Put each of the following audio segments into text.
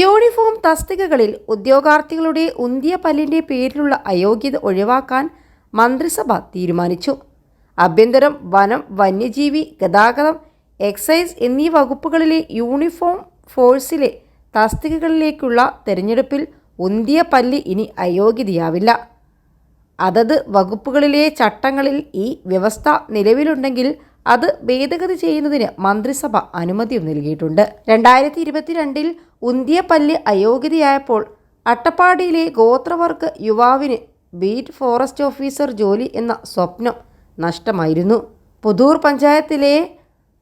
Uniform തസ്തികകളിൽ ഉദ്യോഗാർത്ഥികളുടെ ഉന്തിയ പല്ലിന്റെ പേരിലുള്ള അയോഗ്യത ഒഴിവാക്കാൻ മന്ത്രിസഭ തീരുമാനിച്ചു. ആഭ്യന്തരം വനം വന്യജീവി ഗതാഗതം എക്സൈസ് എന്നീ വകുപ്പുകളിലെ യൂണിഫോം ഫോഴ്സിലെ തസ്തികകളിലേക്കുള്ള തെരഞ്ഞെടുപ്പിൽ ഉന്തിയ പല്ല് ഇനി അയോഗ്യതയാവില്ല. അതത് വകുപ്പുകളിലെ ചട്ടങ്ങളിൽ ഈ വ്യവസ്ഥ നിലവിലുണ്ടെങ്കിൽ അത് ഭേദഗതി ചെയ്യുന്നതിന് മന്ത്രിസഭ അനുമതിയും നൽകിയിട്ടുണ്ട്. രണ്ടായിരത്തി ഇരുപത്തിരണ്ടിൽ ഉന്തിയപ്പല്ല് അയോഗ്യതയായപ്പോൾ അട്ടപ്പാടിയിലെ ഗോത്രവർഗ യുവാവിന് ബീറ്റ് ഫോറസ്റ്റ് ഓഫീസർ ജോലി എന്ന സ്വപ്നം നഷ്ടമായിരുന്നു. പുതൂർ പഞ്ചായത്തിലെ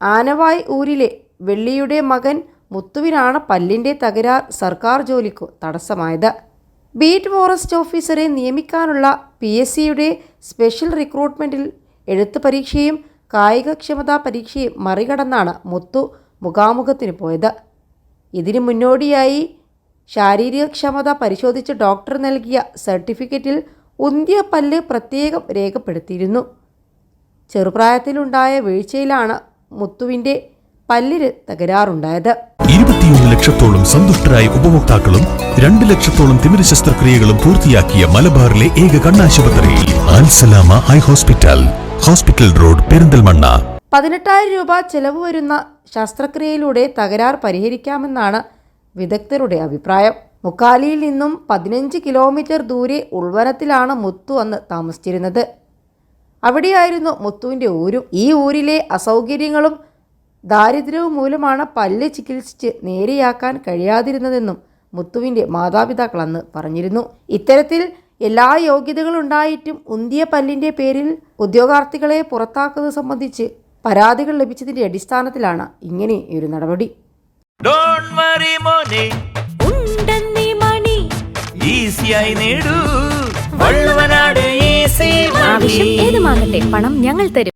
ആനവായ് ഊരിലെ വെള്ളിയുടെ മകൻ മുത്തുവിനാണ് പല്ലിന്റെ തകരാർ സർക്കാർ ജോലിക്കു തടസ്സമായത്. ബീറ്റ് ഫോറസ്റ്റ് ഓഫീസറെ നിയമിക്കാനുള്ള പി എസ് സിയുടെ സ്പെഷ്യൽ റിക്രൂട്ട്മെന്റിൽ എഴുത്ത് പരീക്ഷയും കായികക്ഷമതാ പരീക്ഷയെ മറികടന്നാണ് മുത്തു മുഖാമുഖത്തിന് പോയത്. ഇതിനു മുന്നോടിയായി ശാരീരികക്ഷമത പരിശോധിച്ച് ഡോക്ടർ നൽകിയ സർട്ടിഫിക്കറ്റിൽ ഉന്തിയ പല്ല് പ്രത്യേകം രേഖപ്പെടുത്തിയിരുന്നു. ചെറുപ്രായത്തിലുണ്ടായ വീഴ്ചയിലാണ് മുത്തുവിന്റെ പല്ലിന് തകരാറുണ്ടായത്. ഇരുപത്തിയൊന്ന് ലക്ഷത്തോളം സന്തുഷ്ടരായ ഉപഭോക്താക്കളും രണ്ട് ലക്ഷത്തോളം തിമിര ശസ്ത്രക്രിയകളും പൂർത്തിയാക്കിയ മലബാറിലെ ഏക കണ്ണാശുപത്രി Alsalama eye hospital hospital road Perinthalmanna. പതിനെട്ടായിരം രൂപ ചെലവ് വരുന്ന ശസ്ത്രക്രിയയിലൂടെ തകരാർ പരിഹരിക്കാമെന്നാണ് വിദഗ്ധരുടെ അഭിപ്രായം. മുക്കാലിയിൽ നിന്നും പതിനഞ്ച് കിലോമീറ്റർ ദൂരെ ഉൾവനത്തിലാണ് മുത്തു അന്ന് താമസിച്ചിരുന്നത്. അവിടെയായിരുന്നു മുത്തുവിന്റെ ഊരും. ഈ ഊരിലെ അസൗകര്യങ്ങളും ദാരിദ്ര്യവും മൂലമാണ് പല്ല് ചികിത്സിച്ച് നേരെയാക്കാൻ കഴിയാതിരുന്നതെന്നും മുത്തുവിന്റെ മാതാപിതാക്കൾ അന്ന് പറഞ്ഞിരുന്നു. ഇത്തരത്തിൽ എല്ലാ യോഗ്യതകളുണ്ടായിട്ടും ഉന്തിയ പല്ലിന്റെ പേരിൽ ഉദ്യോഗാർത്ഥികളെ പുറത്താക്കുന്നത് സംബന്ധിച്ച് പരാതികൾ ലഭിച്ചതിന്റെ അടിസ്ഥാനത്തിലാണ് ഇങ്ങനെ ഒരു നടപടി. ആവശ്യം ഏതുമാകട്ടെ പണം ഞങ്ങൾ തരും.